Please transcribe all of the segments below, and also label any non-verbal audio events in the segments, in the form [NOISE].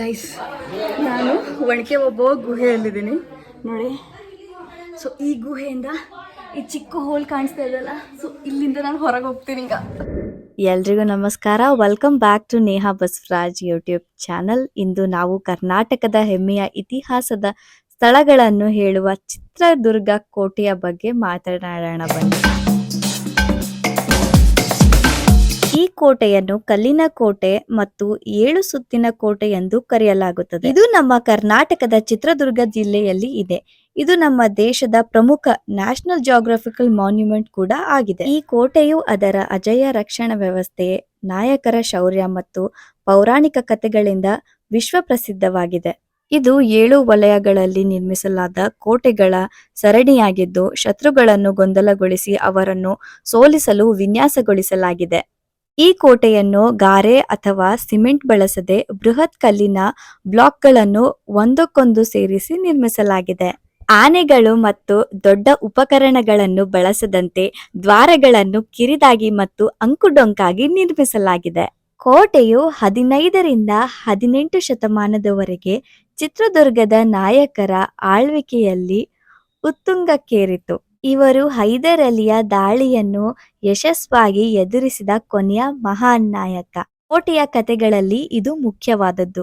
Guys ನಾನು ಒಣಕೆ ಒಬ್ಬ ಗುಹೆಯಲ್ಲಿದ್ದೀನಿ. ನೋಡಿ ಸೊ ಈ ಗುಹೆಯಿಂದ ಈ ಚಿಕ್ಕ ಹೋಲ್ ಕಾಣಿಸ್ತಾ ಇದೆಯಲ್ಲ ಸೊ ಇಲ್ಲಿಂದ ನಾನು ಹೊರಗೆ ಹೋಗ್ತೀನಿ ಈಗ. ಎಲ್ರಿಗೂ ನಮಸ್ಕಾರ. Welcome back to Neha Basavaraj YouTube channel ಇಂದು ನಾವು ಕರ್ನಾಟಕದ ಹೆಮ್ಮೆಯ ಇತಿಹಾಸದ ಸ್ಥಳಗಳನ್ನು ಹೇಳುವ ಚಿತ್ರದುರ್ಗ ಕೋಟೆಯ ಬಗ್ಗೆ ಮಾತನಾಡೋಣ ಬನ್ನಿ. ಈ ಕೋಟೆಯನ್ನು ಕಲ್ಲಿನ ಕೋಟೆ ಮತ್ತು ಏಳು ಸುತ್ತಿನ ಕೋಟೆ ಎಂದು ಕರೆಯಲಾಗುತ್ತದೆ. ಇದು ನಮ್ಮ ಕರ್ನಾಟಕದ ಚಿತ್ರದುರ್ಗ ಜಿಲ್ಲೆಯಲ್ಲಿ ಇದೆ. ಇದು ನಮ್ಮ ದೇಶದ ಪ್ರಮುಖ ನ್ಯಾಷನಲ್ ಜಾಗ್ರಫಿಕಲ್ ಮಾನ್ಯುಮೆಂಟ್ ಕೂಡ ಆಗಿದೆ. ಈ ಕೋಟೆಯು ಅದರ ಅಜಯ ರಕ್ಷಣಾ ವ್ಯವಸ್ಥೆ, ನಾಯಕರ ಶೌರ್ಯ ಮತ್ತು ಪೌರಾಣಿಕ ಕಥೆಗಳಿಂದ ವಿಶ್ವ ಪ್ರಸಿದ್ಧವಾಗಿದೆ ಇದು ಏಳು ವಲಯಗಳಲ್ಲಿ ನಿರ್ಮಿಸಲಾದ ಕೋಟೆಗಳ ಸರಣಿಯಾಗಿದ್ದು, ಶತ್ರುಗಳನ್ನು ಗೊಂದಲಗೊಳಿಸಿ ಅವರನ್ನು ಸೋಲಿಸಲು ವಿನ್ಯಾಸಗೊಳಿಸಲಾಗಿದೆ. ಈ ಕೋಟೆಯನ್ನು ಗಾರೆ ಅಥವಾ ಸಿಮೆಂಟ್ ಬಳಸದೆ ಬೃಹತ್ ಕಲ್ಲಿನ ಬ್ಲಾಕ್ಗಳನ್ನು ಒಂದಕ್ಕೊಂದು ಸೇರಿಸಿ ನಿರ್ಮಿಸಲಾಗಿದೆ. ಆನೆಗಳು ಮತ್ತು ದೊಡ್ಡ ಉಪಕರಣಗಳನ್ನು ಬಳಸದಂತೆ ದ್ವಾರಗಳನ್ನು ಕಿರಿದಾಗಿ ಮತ್ತು ಅಂಕುಡೊಂಕಾಗಿ ನಿರ್ಮಿಸಲಾಗಿದೆ. ಕೋಟೆಯು ಹದಿನೈದರಿಂದ ಹದಿನೆಂಟು ಶತಮಾನದವರೆಗೆ ಚಿತ್ರದುರ್ಗದ ನಾಯಕರ ಆಳ್ವಿಕೆಯಲ್ಲಿ ಉತ್ತುಂಗಕ್ಕೇರಿತು. ಇವರು ಹೈದರಲಿಯ ದಾಳಿಯನ್ನು ಯಶಸ್ವಾಗಿ ಎದುರಿಸಿದ ಕೊನೆಯ ಮಹಾನ್ ನಾಯಕ. ಕೋಟೆಯ ಕಥೆಗಳಲ್ಲಿ ಇದು ಮುಖ್ಯವಾದದ್ದು.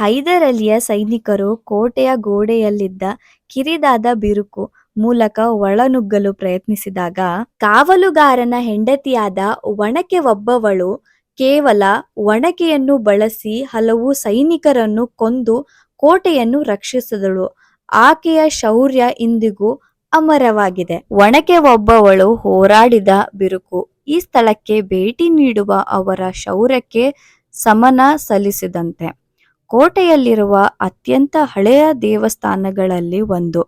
ಹೈದರ್ ಅಲಿಯ ಸೈನಿಕರು ಕೋಟೆಯ ಗೋಡೆಯಲ್ಲಿದ್ದ ಕಿರಿದಾದ ಬಿರುಕು ಮೂಲಕ ಒಳನುಗ್ಗಲು ಪ್ರಯತ್ನಿಸಿದಾಗ ಕಾವಲುಗಾರನ ಹೆಂಡತಿಯಾದ ಒಣಕೆ ಒಬ್ಬವಳು ಕೇವಲ ಒಣಕೆಯನ್ನು ಬಳಸಿ ಹಲವು ಸೈನಿಕರನ್ನು ಕೊಂದು ಕೋಟೆಯನ್ನು ರಕ್ಷಿಸಿದಳು. ಆಕೆಯ ಶೌರ್ಯ ಇಂದಿಗೂ ಅಮರವಾಗಿದೆ. ಒಣಕೆ ಒಬ್ಬವಳು ಹೋರಾಡಿದ ಬಿರುಕು ಈ ಸ್ಥಳಕ್ಕೆ ಭೇಟಿ ನೀಡುವ ಅವರ ಶೌರ್ಯಕ್ಕೆ ಸಮನ ಸಲ್ಲಿಸಿದಂತೆ. ಕೋಟೆಯಲ್ಲಿರುವ ಅತ್ಯಂತ ಹಳೆಯ ದೇವಸ್ಥಾನಗಳಲ್ಲಿ ಒಂದು.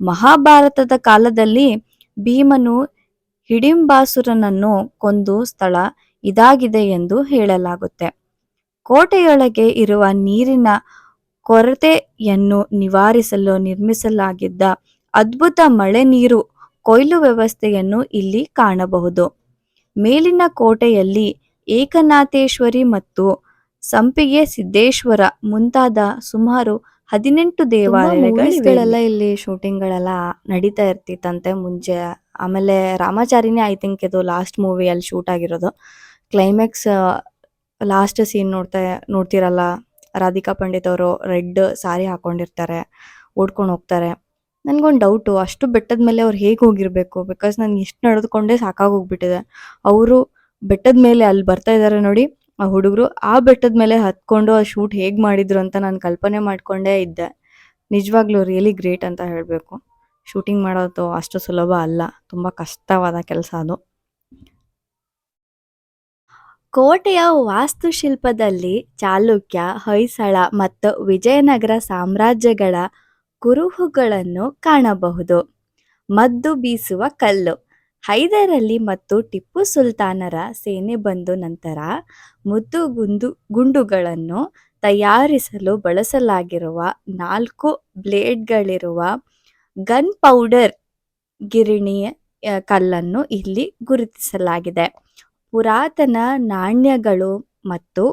ಮಹಾಭಾರತದ ಕಾಲದಲ್ಲಿ ಭೀಮನು ಹಿಡಿಂಬಾಸುರನನ್ನು ಕೊಂದು ಸ್ಥಳ ಇದಾಗಿದೆ ಎಂದು ಹೇಳಲಾಗುತ್ತೆ. ಕೋಟೆಯೊಳಗೆ ಇರುವ ನೀರಿನ ಕೊರತೆಯನ್ನು ನಿವಾರಿಸಲು ನಿರ್ಮಿಸಲಾಗಿದ್ದ ಅದ್ಭುತ ಮಳೆ ನೀರು ಕೊಯ್ಲು ವ್ಯವಸ್ಥೆಯನ್ನು ಇಲ್ಲಿ ಕಾಣಬಹುದು. ಮೇಲಿನ ಕೋಟೆಯಲ್ಲಿ ಏಕನಾಥೇಶ್ವರಿ ಮತ್ತು ಸಂಪಿಗೆ ಸಿದ್ದೇಶ್ವರ ಮುಂತಾದ ಸುಮಾರು ಹದಿನೆಂಟು ದೇವಾಲಯಗಳೆಲ್ಲ ಇಲ್ಲಿ ಶೂಟಿಂಗ್ಗಳೆಲ್ಲ ನಡೀತಾ ಇರ್ತಿತ್ತಂತೆ ಮುಂಚೆ. ಆಮೇಲೆ ರಾಮಾಚಾರಿನೇ ಐ ಥಿಂಕ್ ಇದು ಲಾಸ್ಟ್ ಮೂವಿ ಅಲ್ಲಿ ಶೂಟ್ ಆಗಿರೋದು. ಕ್ಲೈಮ್ಯಾಕ್ಸ್ ಲಾಸ್ಟ್ ಸೀನ್ ನೋಡ್ತಾ ನೋಡ್ತಿರಲ್ಲ? ರಾಧಿಕಾ ಪಂಡಿತ್ ಅವರು ರೆಡ್ ಸಾರಿ ಹಾಕೊಂಡಿರ್ತಾರೆ ಓಡ್ಕೊಂಡು ಹೋಗ್ತಾರೆ. ನನ್ಗೊಂದು ಡೌಟು ಅಷ್ಟು ಬೆಟ್ಟದ ಮೇಲೆ ಅವ್ರು ಹೇಗೆ ಹೋಗಿರ್ಬೇಕು? ಬಿಕಾಸ್ ನನ್ಗೆ ಇಷ್ಟು ನಡೆದುಕೊಂಡೇ ಸಾಕಾಗೋಗ್ಬಿಟ್ಟಿದೆ ಅವರು ಬೆಟ್ಟದ ಮೇಲೆ ಅಲ್ಲಿ ಬರ್ತಾ ಇದ್ದಾರೆ ನೋಡಿ ಆ ಹುಡುಗರು ಆ ಬೆಟ್ಟದ ಮೇಲೆ ಹತ್ಕೊಂಡು ಆ ಶೂಟ್ ಹೇಗೆ ಮಾಡಿದ್ರು ಅಂತ ನಾನು ಕಲ್ಪನೆ ಮಾಡ್ಕೊಂಡೇ ಇದ್ದೆ. ನಿಜವಾಗ್ಲೂ ರಿಯಲಿ ಗ್ರೇಟ್ ಅಂತ ಹೇಳಬೇಕು. ಶೂಟಿಂಗ್ ಮಾಡೋದು ಅಷ್ಟು ಸುಲಭ ಅಲ್ಲ, ತುಂಬ ಕಷ್ಟವಾದ ಕೆಲಸ ಅದು. ಕೋಟೆಯ ವಾಸ್ತುಶಿಲ್ಪದಲ್ಲಿ ಚಾಲುಕ್ಯ, ಹೊಯ್ಸಳ ಮತ್ತು ವಿಜಯನಗರ ಸಾಮ್ರಾಜ್ಯಗಳ ಕುರುಹುಗಳನ್ನು ಕಾಣಬಹುದು. ಮದ್ದು ಬೀಸುವ ಕಲ್ಲು. ಹೈದರಲಿ ಮತ್ತು ಟಿಪ್ಪು ಸುಲ್ತಾನರ ಸೇನೆ ಬಂದು ನಂತರ ಮುದ್ದು ಗುಂಡು ಗುಂಡುಗಳನ್ನು ತಯಾರಿಸಲು ಬಳಸಲಾಗಿರುವ ನಾಲ್ಕು ಬ್ಲೇಡ್ಗಳಿರುವ ಗನ್ ಪೌಡರ್ ಗಿರಣಿಯ ಕಲ್ಲನ್ನು ಇಲ್ಲಿ ಗುರುತಿಸಲಾಗಿದೆ. ಪುರಾತನ ನಾಣ್ಯಗಳು ಮತ್ತು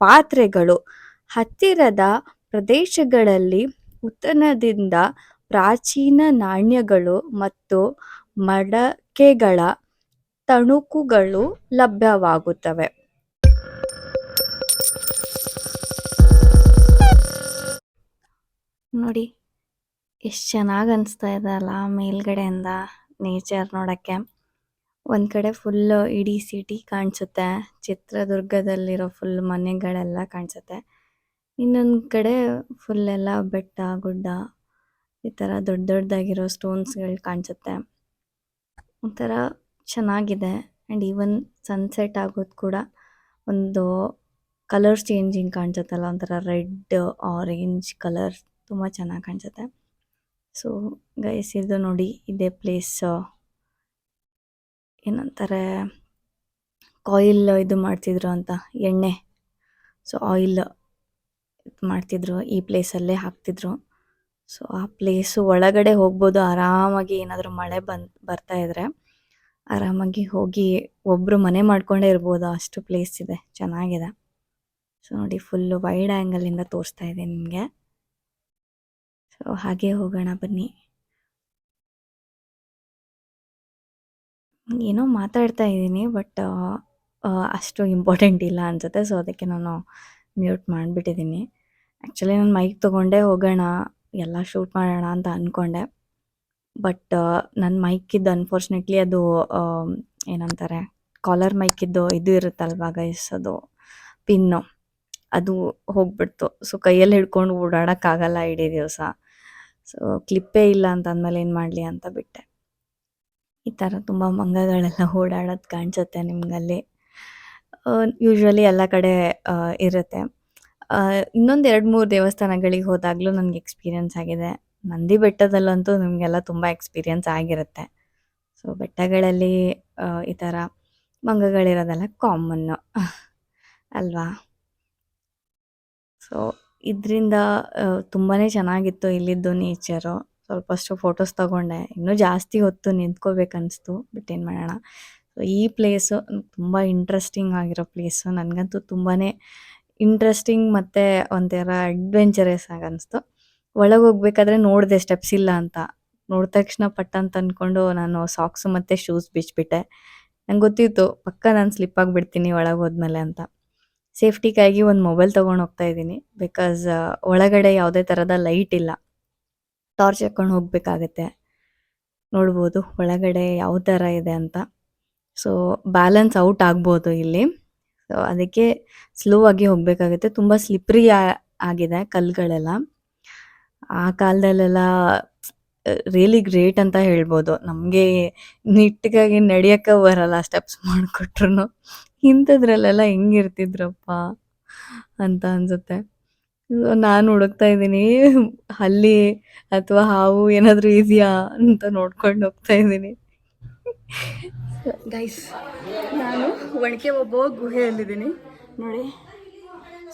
ಪಾತ್ರೆಗಳು ಹತ್ತಿರದ ಪ್ರದೇಶಗಳಲ್ಲಿ ಉತ್ತನದಿಂದ ಪ್ರಾಚೀನ ನಾಣ್ಯಗಳು ಮತ್ತು ಮಡಕೆಗಳ ತಣುಕುಗಳು ಲಭ್ಯವಾಗುತ್ತವೆ. ನೋಡಿ, ಎಷ್ಟು ಚೆನ್ನಾಗಿ ಅನಿಸ್ತಾ ಇದೆ ಅಲ್ಲ ಮೇಲ್ಗಡೆಯಿಂದ ನೇಚರ್ ನೋಡೋಕ್ಕೆ. ಒಂದು ಕಡೆ ಫುಲ್ ಇಡೀ ಸಿಟಿ ಕಾಣಿಸುತ್ತೆ, ಚಿತ್ರದುರ್ಗದಲ್ಲಿರೋ ಫುಲ್ ಮನೆಗಳೆಲ್ಲ ಕಾಣಿಸುತ್ತೆ. ಇನ್ನೊಂದು ಕಡೆ ಫುಲ್ ಎಲ್ಲ ಬೆಟ್ಟ, ಗುಡ್ಡ, ಈ ಥರ ದೊಡ್ಡ ದೊಡ್ಡದಾಗಿರೋ ಸ್ಟೋನ್ಸ್ಗಳು ಕಾಣಿಸುತ್ತೆ. ಒಂಥರ ಚೆನ್ನಾಗಿದೆ. ಆ್ಯಂಡ್ ಈವನ್ ಸನ್ಸೆಟ್ ಆಗೋದು ಕೂಡ ಒಂದು ಕಲರ್ಸ್ ಚೇಂಜಿಂಗ್ ಕಾಣಿಸುತ್ತಲ್ಲ, ಒಂಥರ ರೆಡ್ ಆರೆಂಜ್ ಕಲರ್ ತುಂಬ ಚೆನ್ನಾಗಿ ಕಾಣಿಸುತ್ತೆ. ಸೊ ಗೈಸ್ ಇದು ನೋಡಿ ಇದೇ ಪ್ಲೇಸ್ ಏನಂತಾರೆ ಕಾಯಿಲ್ ಇದು ಮಾಡ್ತಿದ್ರು ಅಂತ, ಎಣ್ಣೆ. ಸೊ ಆಯಿಲ್ ಮಾಡ್ತಿದ್ರು ಈ ಪ್ಲೇಸಲ್ಲೇ ಹಾಕ್ತಿದ್ರು. ಸೊ ಆ ಪ್ಲೇಸು ಒಳಗಡೆ ಹೋಗ್ಬೋದು, ಆರಾಮಾಗಿ ಏನಾದರೂ ಮಳೆ ಬಂದು, ಬರ್ತಾ ಇದ್ರೆ ಆರಾಮಾಗಿ ಹೋಗಿ ಒಬ್ಬರು ಮನೆ ಮಾಡ್ಕೊಂಡೇ ಇರ್ಬೋದು, ಅಷ್ಟು ಪ್ಲೇಸ್ ಇದೆ, ಚೆನ್ನಾಗಿದೆ. ಸೊ ನೋಡಿ ಫುಲ್ಲು ವೈಡ್ ಆ್ಯಂಗಲಿಂದ ತೋರಿಸ್ತಾ ಇದೆ ನಿಮಗೆ. ಸೊ ಹಾಗೆ ಹೋಗೋಣ ಬನ್ನಿ. ಏನೋ ಮಾತಾಡ್ತಾ ಇದ್ದೀನಿ ಬಟ್ ಅಷ್ಟು ಇಂಪಾರ್ಟೆಂಟ್ ಇಲ್ಲ ಅನ್ಸುತ್ತೆ ಸೊ ಅದಕ್ಕೆ ನಾನು ಮ್ಯೂಟ್ ಮಾಡಿಬಿಟ್ಟಿದ್ದೀನಿ. ಆ್ಯಕ್ಚುಲಿ ನಾನು ಮೈಕ್ ತೊಗೊಂಡೇ ಹೋಗೋಣ ಎಲ್ಲ ಶೂಟ್ ಮಾಡೋಣ ಅಂತ ಅಂದ್ಕೊಂಡೆ ಬಟ್ ನನ್ನ ಮೈಕಿದ್ದು ಅನ್ಫಾರ್ಚುನೇಟ್ಲಿ ಅದು ಏನಂತಾರೆ ಕಾಲರ್ ಮೈಕಿದ್ದು ಇದು ಇರುತ್ತಲ್ವಾ ಗೈಸ್ ಅದು ಪಿನ್ನು ಅದು ಹೋಗ್ಬಿಡ್ತು. ಸೊ ಕೈಯಲ್ಲಿ ಹಿಡ್ಕೊಂಡು ಓಡಾಡೋಕ್ಕಾಗಲ್ಲ ಇಡೀ ದಿವಸ. ಸೊ ಕ್ಲಿಪ್ಪೇ ಇಲ್ಲ ಅಂತ ಅಂದಮೇಲೆ ಏನು ಮಾಡಲಿ ಅಂತ ಬಿಟ್ಟೆ. ಈ ಥರ ತುಂಬ ಮಂಗಗಳೆಲ್ಲ [LAUGHS] ಓಡಾಡೋದು ಕಾಣಿಸುತ್ತೆ ನಿಮಗಲ್ಲಿ. ಯೂಶ್ವಲಿ ಎಲ್ಲ ಕಡೆ ಇರುತ್ತೆ. ಇನ್ನೊಂದು ಎರಡು ಮೂರು ದೇವಸ್ಥಾನಗಳಿಗೆ ಹೋದಾಗಲೂ ನನಗೆ ಎಕ್ಸ್ಪೀರಿಯನ್ಸ್ ಆಗಿದೆ. ನಂದಿ ಬೆಟ್ಟದಲ್ಲಂತೂ ನಿಮಗೆಲ್ಲ ತುಂಬ ಎಕ್ಸ್ಪೀರಿಯನ್ಸ್ ಆಗಿರುತ್ತೆ. ಸೊ ಬೆಟ್ಟಗಳಲ್ಲಿ ಈ ಥರ ಮಂಗಗಳಿರೋದೆಲ್ಲ ಕಾಮನ್ನು ಅಲ್ವಾ? ಸೊ ಇದರಿಂದ ತುಂಬಾ ಚೆನ್ನಾಗಿತ್ತು ಇಲ್ಲಿದ್ದು ನೇಚರು ಸ್ವಲ್ಪಷ್ಟು ಫೋಟೋಸ್ ತಗೊಂಡೆ. ಇನ್ನೂ ಜಾಸ್ತಿ ಹೊತ್ತು ನಿಂತ್ಕೋಬೇಕನ್ನಿಸ್ತು ಬಟ್ ಏನು ಮಾಡೋಣ? ಸೊ ಈ ಪ್ಲೇಸು ತುಂಬ ಇಂಟ್ರೆಸ್ಟಿಂಗ್ ಆಗಿರೋ ಪ್ಲೇಸು ನನಗಂತೂ ತುಂಬಾ ಇಂಟ್ರೆಸ್ಟಿಂಗ್ ಮತ್ತು ಒಂಥರ ಅಡ್ವೆಂಚರಸ್ ಆಗಿ ಅನಿಸ್ತು. ಒಳಗೆ ಹೋಗ್ಬೇಕಾದ್ರೆ ನೋಡಿದೆ ಸ್ಟೆಪ್ಸ್ ಇಲ್ಲ ಅಂತ. ನೋಡಿದ ತಕ್ಷಣ ಪಟ್ ಅಂತ ಅಂದ್ಕೊಂಡು ನಾನು ಸಾಕ್ಸ್ ಮತ್ತು ಶೂಸ್ ಬಿಚ್ಚಿಬಿಟ್ಟೆ ನಂಗೆ ಗೊತ್ತಿತ್ತು, ಪಕ್ಕ ನಾನು ಸ್ಲಿಪ್ ಆಗಿಬಿಡ್ತೀನಿ ಒಳಗೆ ಹೋದ್ಮೇಲೆ ಅಂತ. ಸೇಫ್ಟಿಗಾಗಿ ಒಂದು ಮೊಬೈಲ್ ತೊಗೊಂಡು ಹೋಗ್ತಾ ಇದ್ದೀನಿ. ಬಿಕಾಸ್ ಒಳಗಡೆ ಯಾವುದೇ ಥರದ ಲೈಟ್ ಇಲ್ಲ. ಟಾರ್ಚ್ ಹಾಕ್ಕೊಂಡು ಹೋಗಬೇಕಾಗತ್ತೆ. ನೋಡ್ಬೋದು ಒಳಗಡೆ ಯಾವ ಥರ ಇದೆ ಅಂತ. ಸೊ ಬ್ಯಾಲೆನ್ಸ್ ಔಟ್ ಆಗ್ಬೋದು ಇಲ್ಲಿ. ಸೊ ಅದಕ್ಕೆ ಸ್ಲೋ ಆಗಿ ಹೋಗಬೇಕಾಗುತ್ತೆ. ತುಂಬ ಸ್ಲಿಪ್ರಿ ಆಗಿದೆ ಕಲ್ಲುಗಳೆಲ್ಲ. ಆ ಕಾಲದಲ್ಲೆಲ್ಲ ರಿಯಲಿ ಗ್ರೇಟ್ ಅಂತ ಹೇಳ್ಬೋದು. ನಮಗೆ ನಿಟ್ಟಿಗಾಗಿ ನಡೆಯೋಕ್ಕೆ ಬರಲ್ಲ ಸ್ಟೆಪ್ಸ್ ಮಾಡಿಕೊಟ್ರು ಇಂಥದ್ರಲ್ಲೆಲ್ಲ ಹೆಂಗಿರ್ತಿದ್ರಪ್ಪ ಅಂತ ಅನ್ಸುತ್ತೆ. ನಾನು ಹುಡುಕ್ತಾ ಇದ್ದೀನಿ, ಹಲ್ಲಿ ಅಥವಾ ಹಾವು ಏನಾದರೂ ಇದೆಯಾ ಅಂತ ನೋಡ್ಕೊಂಡು ಹೋಗ್ತಾ ಇದ್ದೀನಿ. [LAUGHS] ಗೈಸ್ ನಾನು ಒಣಕೆ ಒಬ್ಬ ಗುಹೆಯಲ್ಲಿದ್ದೀನಿ. ನೋಡಿ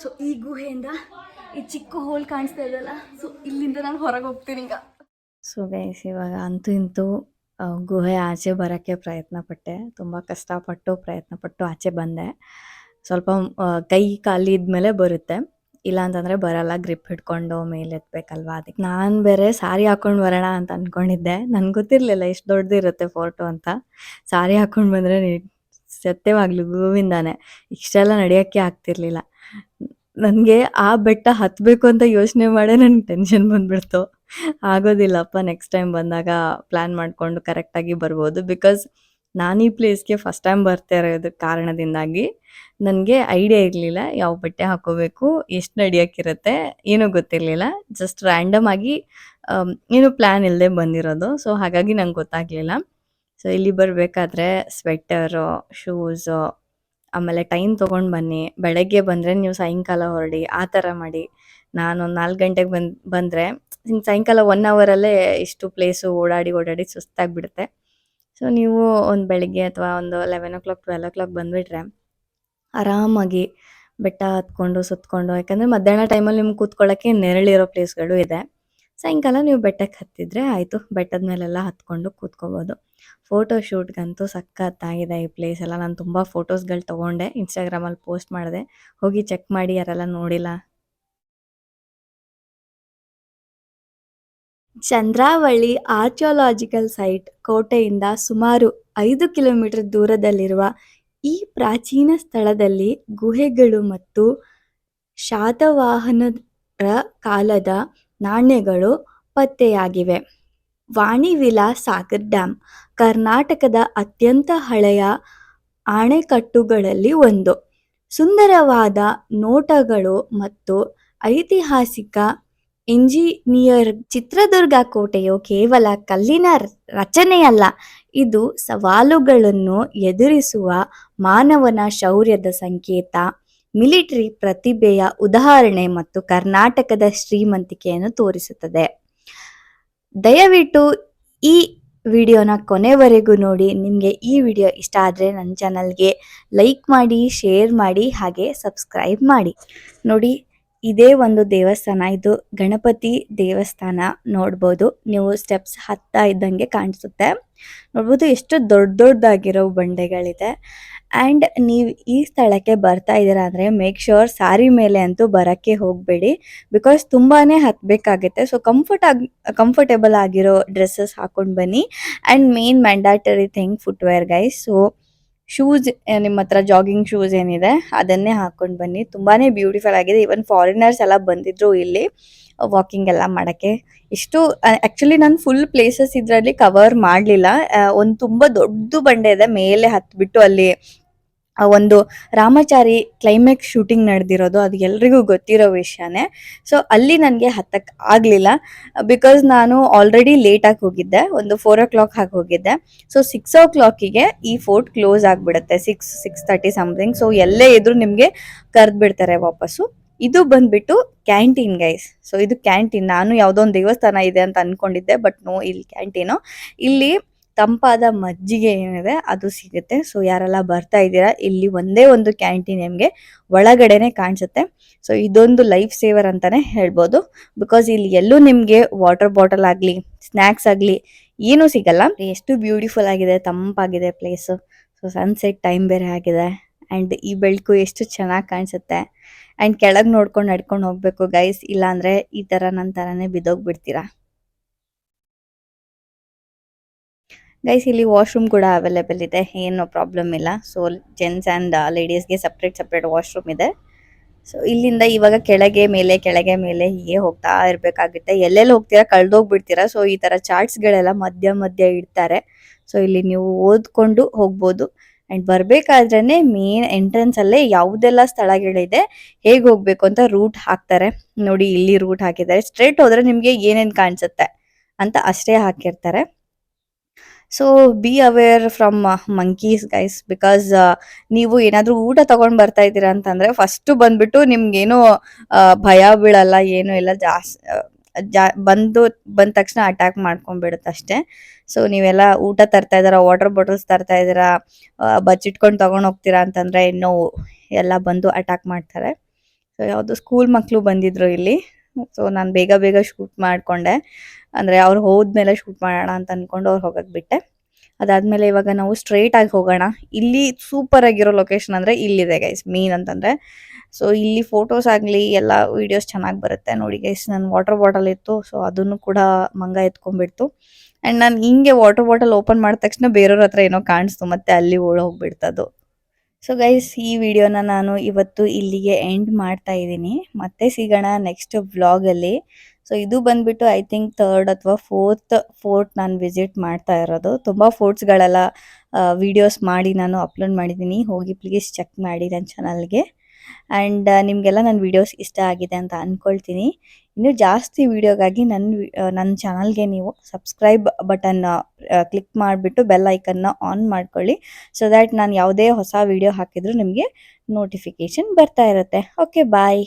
ಸೊ ಈ ಗುಹೆಯಿಂದ ಈ ಚಿಕ್ಕ ಹೋಲ್ ಕಾಣಿಸ್ತಾ ಇದೆಯಲ್ಲ ಸೊ ಇಲ್ಲಿಂದ ನಾನು ಹೊರಗೆ ಹೋಗ್ತೀನಿ ಈಗ. ಸೊ ಗೈಸ್ ಇವಾಗ ಅಂತೂ ಇಂತೂ ಗುಹೆ ಆಚೆ ಬರೋಕ್ಕೆ ಪ್ರಯತ್ನ ಪಟ್ಟೆ. ತುಂಬ ಕಷ್ಟಪಟ್ಟು ಪ್ರಯತ್ನ ಪಟ್ಟು ಆಚೆ ಬಂದೆ. ಸ್ವಲ್ಪ ಕೈ ಕಾಲಿದ ಮೇಲೆ ಬರುತ್ತೆ. ಇಲ್ಲ ಅಂತಂದ್ರೆ ಬರಲ್ಲ ಗ್ರಿಪ್ ಹಿಡ್ಕೊಂಡು ಮೇಲೆ ಎತ್ತಬೇಕಲ್ವಾ ಅದಕ್ಕೆ. ನಾನು ಬೇರೆ ಸಾರಿ ಹಾಕೊಂಡು ಬರೋಣ ಅಂತ ಅಂದ್ಕೊಂಡಿದ್ದೆ ನನಗೆ ಗೊತ್ತಿರಲಿಲ್ಲ ಎಷ್ಟು ದೊಡ್ಡದಿರುತ್ತೆ ಫೋಟೋ ಅಂತ. ಸಾರಿ ಹಾಕೊಂಡು ಬಂದರೆ ಸತ್ಯವಾಗ್ಲು ಗುವಿಂದಾನೆ ಇಷ್ಟೆಲ್ಲ ನಡೆಯೋಕ್ಕೆ ಆಗ್ತಿರ್ಲಿಲ್ಲ. ನನಗೆ ಆ ಬೆಟ್ಟ ಹತ್ತಬೇಕು ಅಂತ ಯೋಚನೆ ಮಾಡೇ ನನಗೆ ಟೆನ್ಷನ್ ಬಂದ್ಬಿಡ್ತು. ಆಗೋದಿಲ್ಲಪ್ಪ ನೆಕ್ಸ್ಟ್ ಟೈಮ್ ಬಂದಾಗ ಪ್ಲ್ಯಾನ್ ಮಾಡಿಕೊಂಡು ಕರೆಕ್ಟಾಗಿ ಬರ್ಬೋದು. ಬಿಕಾಸ್ ನಾನು ಈ ಪ್ಲೇಸ್ಗೆ ಫಸ್ಟ್ ಟೈಮ್ ಬರ್ತಾ ಇರೋದ್ರ ಕಾರಣದಿಂದಾಗಿ ನನಗೆ ಐಡಿಯಾ ಇರಲಿಲ್ಲ ಯಾವ ಬಟ್ಟೆ ಹಾಕೋಬೇಕು, ಎಷ್ಟು ನಡೆಯೋಕ್ಕಿರುತ್ತೆ ಏನೂ ಗೊತ್ತಿರಲಿಲ್ಲ. ಜಸ್ಟ್ ರ್ಯಾಂಡಮ್ ಆಗಿ ಏನೂ ಏನು ಪ್ಲ್ಯಾನ್ ಇಲ್ಲದೆ ಬಂದಿರೋದು. ಸೊ ಹಾಗಾಗಿ ನಂಗೆ ಗೊತ್ತಾಗಲಿಲ್ಲ. ಸೊ ಇಲ್ಲಿ ಬರಬೇಕಾದ್ರೆ ಸ್ವೆಟರು ಶೂಸು ಆಮೇಲೆ ಟೈಮ್ ತೊಗೊಂಡು ಬನ್ನಿ. ಬೆಳಗ್ಗೆ ಬಂದರೆ ನೀವು ಸಾಯಂಕಾಲ ಹೊರಡಿ, ಆ ಥರ ಮಾಡಿ. ನಾನು ಒಂದು ನಾಲ್ಕು ಗಂಟೆಗೆ ಬಂದು, ಬಂದರೆ ಸಾಯಂಕಾಲ ಒನ್ ಅವರಲ್ಲೇ ಇಷ್ಟು ಪ್ಲೇಸು ಓಡಾಡಿ ಓಡಾಡಿ ಸುಸ್ತಾಗಿಬಿಡುತ್ತೆ. ಸೊ ನೀವು ಒಂದು ಬೆಳಿಗ್ಗೆ ಅಥವಾ ಒಂದು eleven o'clock twelve o'clock ಬಂದುಬಿಟ್ರೆ ಆರಾಮಾಗಿ ಬೆಟ್ಟ ಹತ್ಕೊಂಡು ಸುತ್ತಕೊಂಡು ಯಾಕಂದರೆ ಮಧ್ಯಾಹ್ನ ಟೈಮಲ್ಲಿ ನಿಮ್ಗೆ ಕೂತ್ಕೊಳ್ಳೋಕ್ಕೆ ನೆರಳಿರೋ ಪ್ಲೇಸ್ಗಳು ಇದೆ. ಸಾಯಂಕಾಲ ನೀವು ಬೆಟ್ಟಕ್ಕೆ ಹತ್ತಿದ್ರೆ ಆಯಿತು, ಬೆಟ್ಟದ ಮೇಲೆಲ್ಲ ಹತ್ಕೊಂಡು ಕೂತ್ಕೋಬೋದು. ಫೋಟೋ ಶೂಟ್ಗಂತೂ ಸಖತ್ತಾಗಿದೆ ಈ ಪ್ಲೇಸ್ ಎಲ್ಲ. ನಾನು ತುಂಬ ಫೋಟೋಸ್ಗಳು ತೊಗೊಂಡೆ ಇನ್ಸ್ಟಾಗ್ರಾಮಲ್ಲಿ ಪೋಸ್ಟ್ ಮಾಡಿದೆ. ಹೋಗಿ ಚೆಕ್ ಮಾಡಿ, ಯಾರೆಲ್ಲ ನೋಡಿಲ್ಲ. ಚಂದ್ರಾವಳಿ ಆರ್ಕಿಯೋಲಾಜಿಕಲ್ ಸೈಟ್ ಕೋಟೆಯಿಂದ ಸುಮಾರು ಐದು ಕಿಲೋಮೀಟರ್ ದೂರದಲ್ಲಿರುವ ಈ ಪ್ರಾಚೀನ ಸ್ಥಳದಲ್ಲಿ ಗುಹೆಗಳು ಮತ್ತು ಶಾತವಾಹನರ ಕಾಲದ ನಾಣ್ಯಗಳು ಪತ್ತೆಯಾಗಿವೆ. ವಾಣಿವಿಲಾ ಸಾಗರ್ ಡ್ಯಾಮ್ ಕರ್ನಾಟಕದ ಅತ್ಯಂತ ಹಳೆಯ ಅಣೆಕಟ್ಟುಗಳಲ್ಲಿ ಒಂದು. ಸುಂದರವಾದ ನೋಟಗಳು ಮತ್ತು ಐತಿಹಾಸಿಕ ಇಂಜಿನಿಯರ್ ಚಿತ್ರದುರ್ಗ ಕೋಟೆಯು ಕೇವಲ ಕಲ್ಲಿನ ರಚನೆಯಲ್ಲ, ಇದು ಸವಾಲುಗಳನ್ನು ಎದುರಿಸುವ ಮಾನವನ ಶೌರ್ಯದ ಸಂಕೇತ. ಮಿಲಿಟರಿ ಪ್ರತಿಭೆಯ ಉದಾಹರಣೆ ಮತ್ತು ಕರ್ನಾಟಕದ ಶ್ರೀಮಂತಿಕೆಯನ್ನು ತೋರಿಸುತ್ತದೆ. ದಯವಿಟ್ಟು ಈ ವಿಡಿಯೋನ ಕೊನೆವರೆಗೂ ನೋಡಿ. ನಿಮಗೆ ಈ ವಿಡಿಯೋ ಇಷ್ಟ ಆದರೆ ನನ್ನ ಚಾನಲ್ಗೆ ಲೈಕ್ ಮಾಡಿ ಶೇರ್ ಮಾಡಿ, ಹಾಗೆ ಸಬ್ಸ್ಕ್ರೈಬ್ ಮಾಡಿ. ನೋಡಿ. ಇದೇ ಒಂದು ದೇವಸ್ಥಾನ, ಇದು ಗಣಪತಿ ದೇವಸ್ಥಾನ ನೋಡ್ಬೋದು. ನೀವು ಸ್ಟೆಪ್ಸ್ ಹತ್ತಾ ಇದ್ದಂಗೆ ಕಾಣಿಸುತ್ತೆ. ನೋಡ್ಬೋದು ಎಷ್ಟು ದೊಡ್ಡ ದೊಡ್ಡದಾಗಿರೋ ಬಂಡೆಗಳಿದೆ. ಆ್ಯಂಡ್ ನೀವು ಈ ಸ್ಥಳಕ್ಕೆ ಬರ್ತಾ ಇದ್ದೀರಾ ಅಂದರೆ ಮೇಕ್ ಶ್ಯೂರ್ ಸಾರಿ ಮೇಲೆ ಅಂತೂ ಬರೋಕ್ಕೆ ಹೋಗಬೇಡಿ. ಬಿಕಾಸ್ ತುಂಬಾ ಹತ್ತಬೇಕಾಗುತ್ತೆ ಸೊ ಕಂಫರ್ಟ್ ಆಗಿ ಕಂಫರ್ಟೇಬಲ್ ಆಗಿರೋ ಡ್ರೆಸ್ಸಸ್ ಹಾಕೊಂಡು ಬನ್ನಿ. And main mandatory thing footwear guys so shoes ನಿಮ್ಮ ಹತ್ರ ಜಾಗಿಂಗ್ ಶೂಸ್ ಏನಿದೆ, ಅದನ್ನೇ ಹಾಕೊಂಡು ಬನ್ನಿ. ತುಂಬಾ ಬ್ಯೂಟಿಫುಲ್ ಆಗಿದೆ. ಈವನ್ ಫಾರಿನರ್ಸ್ ಎಲ್ಲ ಬಂದಿದ್ರು ಇಲ್ಲಿ ವಾಕಿಂಗ್ ಎಲ್ಲ ಮಾಡೋಕ್ಕೆ. ಇಷ್ಟು ಆ್ಯಕ್ಚುಲಿ ನಾನು ಫುಲ್ ಪ್ಲೇಸಸ್ ಇದರಲ್ಲಿ ಕವರ್ ಮಾಡಲಿಲ್ಲ. ಒಂದು ತುಂಬ ದೊಡ್ಡ ಬಂಡೆ ಇದೆ, ಮೇಲೆ ಹತ್ಬಿಟ್ಟು ಅಲ್ಲಿ ಒಂದು ರಾಮಚಾರಿ ಕ್ಲೈಮ್ಯಾಕ್ಸ್ ಶೂಟಿಂಗ್ ನಡೆದಿರೋದು ಅದು ಎಲ್ರಿಗೂ ಗೊತ್ತಿರೋ ವಿಷಯನೇ. ಸೊ ಅಲ್ಲಿ ನನಗೆ ಹತ್ತಕ್ಕೆ ಆಗಲಿಲ್ಲ ಬಿಕಾಸ್ ನಾನು ಆಲ್ರೆಡಿ ಲೇಟಾಗಿ ಹೋಗಿದ್ದೆ, ಒಂದು ಫೋರ್ ಓ ಕ್ಲಾಕ್ ಹಾಕಿ ಹೋಗಿದ್ದೆ. ಸೊ ಸಿಕ್ಸ್ ಓ ಕ್ಲಾಕಿಗೆ ಈ ಫೋರ್ಟ್ ಕ್ಲೋಸ್ ಆಗಿಬಿಡುತ್ತೆ six six thirty something so ಎಲ್ಲೇ ಇದ್ರೂ ನಿಮಗೆ ಕರೆದು ಬಿಡ್ತಾರೆ ವಾಪಸ್ಸು. ಇದು ಬಂದ್ಬಿಟ್ಟು ಕ್ಯಾಂಟೀನ್ ಗೈಸ್ ಸೊ ಇದು ಕ್ಯಾಂಟೀನ್ ನಾನು ಯಾವುದೋ ಒಂದು ದೇವಸ್ಥಾನ ಇದೆ ಅಂತ ಅಂದ್ಕೊಂಡಿದ್ದೆ ಬಟ್ ನೋ ಇಲ್ಲಿ ಕ್ಯಾಂಟೀನು ಇಲ್ಲಿ ತಂಪಾದ ಮಜ್ಜಿಗೆ ಏನಿದೆ ಅದು ಸಿಗುತ್ತೆ. ಸೊ ಯಾರೆಲ್ಲ ಬರ್ತಾ ಇದ್ದೀರಾ, ಇಲ್ಲಿ ಒಂದೇ ಒಂದು ಕ್ಯಾಂಟೀನ್ ನಿಮಗೆ ಒಳಗಡೆನೆ ಕಾಣಿಸುತ್ತೆ. ಸೊ ಇದೊಂದು ಲೈಫ್ ಸೇವರ್ ಅಂತಾನೆ ಹೇಳ್ಬೋದು. ಬಿಕಾಸ್ ಇಲ್ಲಿ ಎಲ್ಲೂ ನಿಮಗೆ ವಾಟರ್ ಬಾಟಲ್ ಆಗಲಿ ಸ್ನ್ಯಾಕ್ಸ್ ಆಗಲಿ ಏನೂ ಸಿಗಲ್ಲ. ಎಷ್ಟು ಬ್ಯೂಟಿಫುಲ್ ಆಗಿದೆ, ತಂಪಾಗಿದೆ ಪ್ಲೇಸು ಸೊ ಸನ್ಸೆಟ್ ಟೈಮ್ ಬೇರೆ ಆಗಿದೆ. ಆ್ಯಂಡ್ ಈ ಬೆಳಕು ಎಷ್ಟು ಚೆನ್ನಾಗಿ ಕಾಣಿಸುತ್ತೆ. ಆ್ಯಂಡ್ ಕೆಳಗೆ ನೋಡ್ಕೊಂಡು ನಡ್ಕೊಂಡು ಹೋಗಬೇಕು ಗೈಸ್ ಇಲ್ಲಾಂದರೆ ಈ ಥರ ನನ್ನ ಥರನೇ ಬಿದ್ದೋಗ್ಬಿಡ್ತೀರಾ. ಗೈಸ್ ಇಲ್ಲಿ ವಾಶ್ರೂಮ್ ಕೂಡ ಅವೈಲೇಬಲ್ ಇದೆ. ಏನು ಪ್ರಾಬ್ಲಮ್ ಇಲ್ಲ. ಸೊ ಜೆಂಟ್ಸ್ ಆ್ಯಂಡ್ ಲೇಡೀಸ್ಗೆ ಸಪ್ರೇಟ್ ಸಪ್ರೇಟ್ ವಾಶ್ರೂಮ್ ಇದೆ. ಸೊ ಇಲ್ಲಿಂದ ಇವಾಗ ಕೆಳಗೆ ಮೇಲೆ ಕೆಳಗೆ ಮೇಲೆ ಹೀಗೆ ಹೋಗ್ತಾ ಇರಬೇಕಾಗುತ್ತೆ. ಎಲ್ಲೆಲ್ಲಿ ಹೋಗ್ತೀರಾ? ಕಳೆದೋಗ್ಬಿಡ್ತೀರಾ? ಸೊ ಈ ಥರ ಚಾರ್ಟ್ಸ್ಗಳೆಲ್ಲ ಮಧ್ಯ ಮಧ್ಯ ಇಡ್ತಾರೆ. ಸೊ ಇಲ್ಲಿ ನೀವು ಓದ್ಕೊಂಡು ಹೋಗ್ಬೋದು. ಆ್ಯಂಡ್ ಬರಬೇಕಾದ್ರೇ ಮೇನ್ ಎಂಟ್ರೆನ್ಸ್ ಅಲ್ಲೇ ಯಾವುದೆಲ್ಲ ಸ್ಥಳಗಳಿದೆ, ಹೇಗೆ ಹೋಗ್ಬೇಕು ಅಂತ ರೂಟ್ ಹಾಕ್ತಾರೆ. ನೋಡಿ, ಇಲ್ಲಿ ರೂಟ್ ಹಾಕಿದ್ದಾರೆ. ಸ್ಟ್ರೇಟ್ ಹೋದರೆ ನಿಮಗೆ ಏನೇನು ಕಾಣಿಸುತ್ತೆ ಅಂತ ಅಷ್ಟೇ ಹಾಕಿರ್ತಾರೆ. So be aware from monkeys guys because ನೀವು ಏನಾದರೂ ಊಟ ತಗೊಂಡ್ ಬರ್ತಾ ಇದ್ದೀರಾ ಅಂತಂದ್ರೆ ಫಸ್ಟು ಬಂದ್ಬಿಟ್ಟು ನಿಮ್ಗೇನು ಭಯ ಬೀಳಲ್ಲ, ಏನು ಇಲ್ಲ ಜಾಸ್ತಿ ಜಾ, ಬಂದು, ಬಂದ ತಕ್ಷಣ ಅಟ್ಯಾಕ್ ಮಾಡ್ಕೊಂಡ್ಬಿಡುತ್ತೆ ಅಷ್ಟೇ. ಸೊ ನೀವೆಲ್ಲ ಊಟ ತರ್ತಾ ಇದ್ದೀರಾ ವಾಟರ್ ಬಾಟಲ್ಸ್ ತರ್ತಾ ಇದ್ದೀರಾ ಬಚ್ಚಿಟ್ಕೊಂಡು ತಗೊಂಡ್ ಹೋಗ್ತೀರಾ ಅಂತಂದ್ರೆ ಇನ್ನೂ ಎಲ್ಲ ಬಂದು ಅಟ್ಯಾಕ್ ಮಾಡ್ತಾರೆ. ಸೊ ಯಾವುದು ಸ್ಕೂಲ್ ಮಕ್ಕಳು ಬಂದಿದ್ರು ಇಲ್ಲಿ. ಸೊ ನಾನು ಬೇಗ ಬೇಗ ಶೂಟ್ ಮಾಡ್ಕೊಂಡೆ. ಅಂದರೆ ಅವ್ರು ಹೋದ್ಮೇಲೆ ಶೂಟ್ ಮಾಡೋಣ ಅಂತ ಅಂದ್ಕೊಂಡು ಅವ್ರು ಹೋಗಕ್ಕೆ ಬಿಟ್ಟೆ. ಅದಾದ್ಮೇಲೆ ಇವಾಗ ನಾವು ಸ್ಟ್ರೈಟ್ ಆಗಿ ಹೋಗೋಣ. ಇಲ್ಲಿ ಸೂಪರ್ ಆಗಿರೋ ಲೊಕೇಶನ್ ಅಂದರೆ ಇಲ್ಲಿದೆ ಗೈಸ್ ಮೀನ್ ಅಂತಂದರೆ. ಸೊ ಇಲ್ಲಿ ಫೋಟೋಸ್ ಆಗಲಿ, ಎಲ್ಲ ವಿಡಿಯೋಸ್ ಚೆನ್ನಾಗಿ ಬರುತ್ತೆ. ನೋಡಿ ಗೈಸ್ ನನ್ನ ವಾಟರ್ ಬಾಟಲ್ ಇತ್ತು ಸೊ ಅದನ್ನು ಕೂಡ ಮಂಗ ಎತ್ಕೊಂಡ್ಬಿಡ್ತು. ಆ್ಯಂಡ್ ನಾನು ಹಿಂಗೆ ವಾಟರ್ ಬಾಟಲ್ ಓಪನ್ ಮಾಡಿದ ತಕ್ಷಣ ಬೇರೆಯವ್ರ ಹತ್ರ ಏನೋ ಕಾಣಿಸ್ತು, ಮತ್ತೆ ಅಲ್ಲಿ ಓಡ್ ಹೋಗ್ಬಿಡ್ತದು. ಸೊ ಗೈಸ್ ಈ ವಿಡಿಯೋನ ನಾನು ಇವತ್ತು ಇಲ್ಲಿಗೆ ಎಂಡ್ ಮಾಡ್ತಾ ಇದ್ದೀನಿ. ಮತ್ತೆ ಸಿಗೋಣ ನೆಕ್ಸ್ಟ್ ವ್ಲಾಗಲ್ಲಿ ಸೊ ಇದು ಬಂದ್ಬಿಟ್ಟು ಐ ಥಿಂಕ್ ಥರ್ಡ್ ಅಥವಾ ಫೋರ್ತ್ ಫೋರ್ಟ್ ನಾನು ವಿಸಿಟ್ ಮಾಡ್ತಾ ಇರೋದು. ತುಂಬ ಫೋರ್ಟ್ಸ್ಗಳೆಲ್ಲ ವಿಡಿಯೋಸ್ ಮಾಡಿ ನಾನು ಅಪ್ಲೋಡ್ ಮಾಡಿದ್ದೀನಿ. ಹೋಗಿ ಪ್ಲೀಸ್ ಚೆಕ್ ಮಾಡಿ ನನ್ನ ಚಾನಲ್ಗೆ ಆ್ಯಂಡ್ ನಿಮಗೆಲ್ಲ ನನ್ನ ವಿಡಿಯೋಸ್ ಇಷ್ಟ ಆಗಿದೆ ಅಂತ ಅಂದ್ಕೊಳ್ತೀನಿ ಇನ್ನೂ ಜಾಸ್ತಿ ವಿಡಿಯೋಗಾಗಿ ನನ್ನ ನನ್ನ ಚಾನಲ್ಗೆ ನೀವು ಸಬ್ಸ್ಕ್ರೈಬ್ ಬಟನ್ ಕ್ಲಿಕ್ ಮಾಡಿಬಿಟ್ಟು ಬೆಲ್ ಐಕನ್ನ ಆನ್ ಮಾಡ್ಕೊಳ್ಳಿ. ಸೊ ದ್ಯಾಟ್ ನಾನು ಯಾವುದೇ ಹೊಸ ವಿಡಿಯೋ ಹಾಕಿದ್ರು ನಿಮಗೆ ನೋಟಿಫಿಕೇಶನ್ ಬರ್ತಾ ಇರುತ್ತೆ. Okay bye